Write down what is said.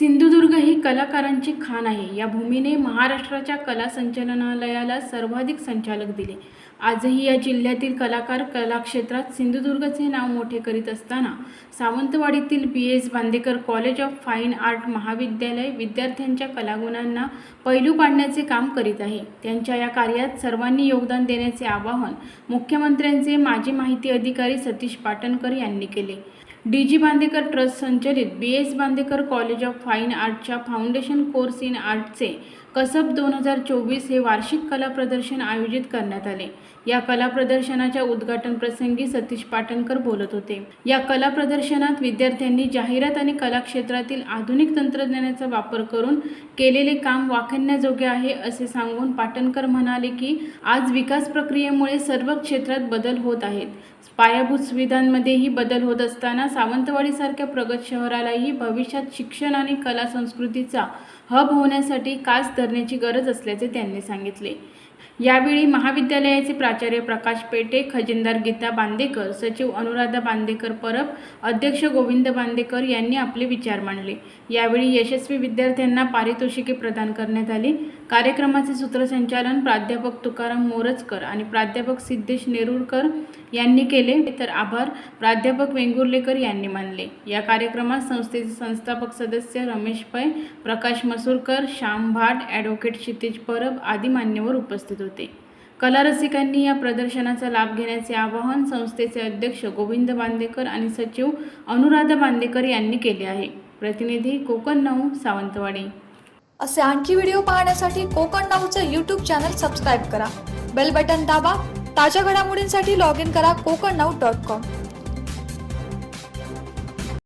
सिंधुदुर्ग ही कलाकारांची खाण आहे. या भूमीने महाराष्ट्राच्या कला संचालनालयाला सर्वाधिक संचालक दिले. आजही या जिल्ह्यातील कलाकार कलाक्षेत्रात सिंधुदुर्गचे नाव मोठे करीत असताना सावंतवाडीतील B S Bandekar college of fine art महाविद्यालय विद्यार्थ्यांच्या कलागुणांना पैलू पाडण्याचे काम करीत आहे. त्यांच्या या कार्यात सर्वांनी योगदान देण्याचे आवाहन मुख्यमंत्र्यांचे माजी माहिती अधिकारी सतीश पाटणकर यांनी केले. डी जी बांदेकर ट्रस्ट संचलित B S Bandekar college of fine आर्टच्या foundation course in आर्टचे कसब दोन हजार चोवीस हे वार्षिक कला प्रदर्शन आयोजित करण्यात आले. या कला प्रदर्शनाच्या उद्घाटन प्रसंगी सतीश पाटणकर बोलत होते. या कला प्रदर्शनात विद्यार्थ्यांनी जाहिरात आणि कला क्षेत्रातील आधुनिक तंत्रज्ञानाचा वापर करून केलेले काम वाखण्याजोगे आहे असे सांगून पाटणकर म्हणाले की आज विकास प्रक्रियेमुळे सर्व क्षेत्रात बदल होत आहेत. पायाभूत सुविधांमध्येही बदल होत असताना सावंतवाडीसारख्या प्रगत शहरालाही भविष्यात शिक्षण आणि कला संस्कृतीचा हब होण्यासाठी कास करण्याची गरज असल्याचे त्यांनी सांगितले. यावेळी महाविद्यालयाचे प्राचार्य प्रकाश पेटे खजिनदार गीता बांदेकर सचिव अनुराधा बांदेकर परब अध्यक्ष गोविंद बांदेकर यांनी आपले विचार मांडले. यावेळी यशस्वी विद्यार्थ्यांना पारितोषिके प्रदान करण्यात आली. कार्यक्रमाचे सूत्रसंचालन प्राध्यापक तुकाराम मोरजकर आणि प्राध्यापक सिद्धेश नेरुरकर यांनी केले. तर आभार. प्राध्यापक वेंगुर्लेकर यांनी मानले. या कार्यक्रमात संस्थेचे संस्थापक सदस्य रमेश पै प्रकाश मसूरकर श्याम भाट ॲडव्होकेट क्षितिज परब आदी मान्यवर उपस्थित उपस्थित होते. कलारसिकांनी या प्रदर्शनाचा लाभ घेण्याचे आवाहन संस्थेचे अध्यक्ष गोविंद बांदेकर आणि सचिव अनुराधा बांदेकर यांनी केले आहे. प्रतिनिधी कोकण नऊ सावंतवाडी. असे आणखी व्हिडिओ पाहण्यासाठी कोकण नाऊचं यूट्यूब चॅनल सबस्क्राईब करा. बेल बटन दाबा. ताज्या घडामोडींसाठी लॉग इन करा कोकण नऊ डॉट कॉम